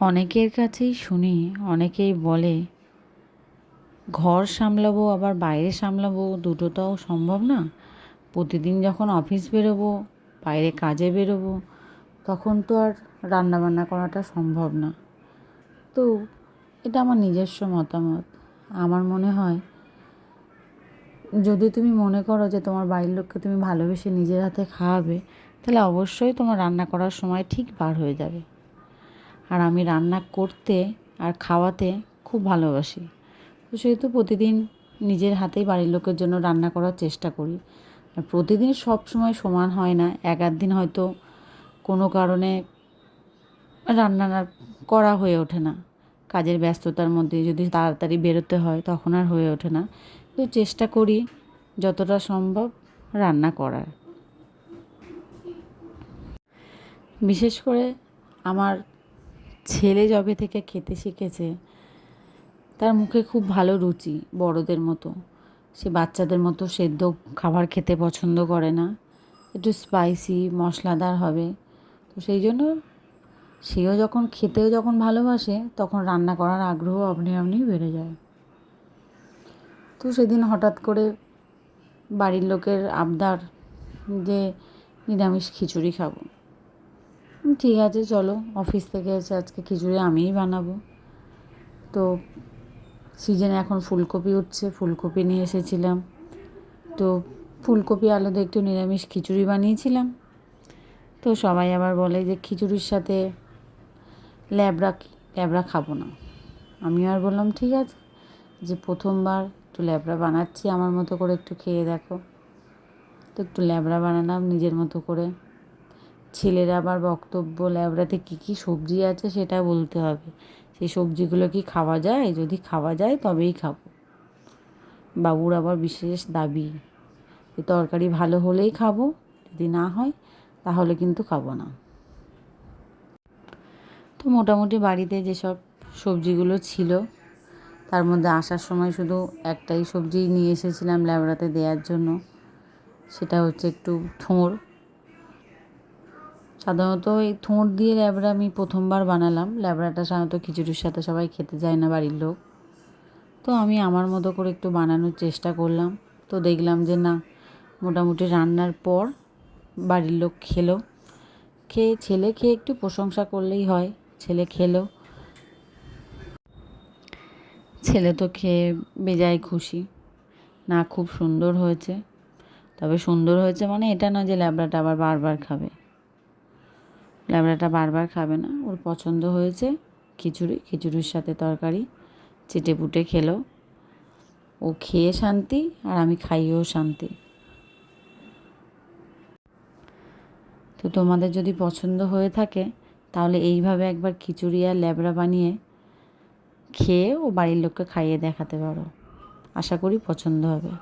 অনেকের কাছেই শুনি, অনেকেই বলে, ঘর সামলাবো, আবার বাইরে সামলাবো, দুটো তো সম্ভব না। প্রতিদিন যখন অফিস বেরোবো, বাইরে কাজে বেরোবো, তখন তো আর রান্নাবান্না করাটা সম্ভব না। তো, এটা আমার নিজস্ব মতামত। আমার মনে হয়, যদি তুমি মনে করো যে তোমার বাড়ির লোককে তুমি ভালোবেসে নিজের হাতে খাওয়াবে, তাহলে অবশ্যই তোমার রান্না করার সময় ঠিক বার হয়ে যাবে। আর আমি রান্না করতে আর খাওয়াতে খুব ভালোবাসি। তো সেহেতু প্রতিদিন নিজের হাতেই বাড়ির লোকের জন্য রান্না করার চেষ্টা করি। আর প্রতিদিন সব সময় সমান হয় না। এক আধ দিন হয়তো কোনো কারণে রান্না করা হয়ে ওঠে না। কাজের ব্যস্ততার মধ্যে যদি তাড়াতাড়ি বেরোতে হয় তখন আর হয়ে ওঠে না। তো চেষ্টা করি যতটা সম্ভব রান্না করার। বিশেষ করে আমার ছেলে যবে থেকে খেতে শিখেছে, তার মুখে খুব ভালো রুচি বড়দের মতো। সে বাচ্চাদের মতো সেদ্ধ খাবার খেতে পছন্দ করে না। একটু স্পাইসি মশলাদার হবে। তো সেই জন্য সেও যখন খেতেও যখন ভালোবাসে, তখন রান্না করার আগ্রহ আপনি আপনি বেড়ে যায়। তো সেদিন হঠাৎ করে বাড়ির লোকের আবদার যে নিরামিষ খিচুড়ি খাব। ঠিক আছে, চলো। অফিস থেকে এসে আজকে খিচুড়ি আমিই বানাবো। তো সিজনে এখন ফুলকপি উঠছে, ফুলকপি নিয়ে এসেছিলাম। তো ফুলকপি, আলু দিয়ে একটু নিরামিষ খিচুড়ি বানিয়েছিলাম। তো সবাই আবার বলে যে খিচুড়ির সাথে ল্যাবড়া ল্যাবড়া খাব না। আমি আর বললাম, ঠিক আছে, যে প্রথমবার একটু ল্যাবড়া বানাচ্ছি, আমার মতো করে একটু খেয়ে দেখো। তো একটু ল্যাবড়া বানালাম নিজের মতো করে। ছেলের আবার বক্তব্য ল্যাবড়াতে কী কী সবজি আছে সেটা বলতে হবে। সেই সবজিগুলো কি খাওয়া যায়? যদি খাওয়া যায়, তবেই খাব। বাবুর আবার বিশেষ দাবি যে, তরকারি ভালো হলেই খাব, যদি না হয়, তাহলে কিন্তু খাব না। তো মোটামুটি বাড়িতে যেসব সবজিগুলো ছিল, তার মধ্যে আসার সময় শুধু একটাই সবজি নিয়ে এসেছিলাম ল্যাবড়াতে দেওয়ার জন্য। সেটা হচ্ছে একটু থোঁড় সাধারণত এই থোঁড় দিয়ে ল্যাবড়া আমি প্রথমবার বানালাম। ল্যাবড়াটা সাধারণত খিচুড়ির সাথে সবাই খেতে যায় না বাড়ির লোক। তো আমি আমার মতো করে একটু বানানোর চেষ্টা করলাম। তো দেখলাম যে না, মোটামুটি রান্নার পর বাড়ির লোক খেলো। খেয়ে ছেলে খেয়ে একটু প্রশংসা করলেই হয়, ছেলে খেলো। ছেলে তো খেয়ে বেজায় খুশি। না, খুব সুন্দর হয়েছে। তবে সুন্দর হয়েছে মানে এটা না যে ল্যাবড়াটা আবার বারবার খাবে। ল্যাবড়াটা বারবার খাবে না। ওর পছন্দ হয়েছে খিচুড়ি, খিচুড়ির সাথে তরকারি, চেটে পুটে খেলো। ও খেয়ে শান্তি আর আমি খাইয়েও শান্তি। তো তোমাদের যদি পছন্দ হয়ে থাকে, তাহলে এইভাবে একবার খিচুড়ি আর ল্যাবড়া বানিয়ে খেয়ে ও বাড়ির লোককে খাইয়ে দেখাতে পারো। আশা করি পছন্দ হবে।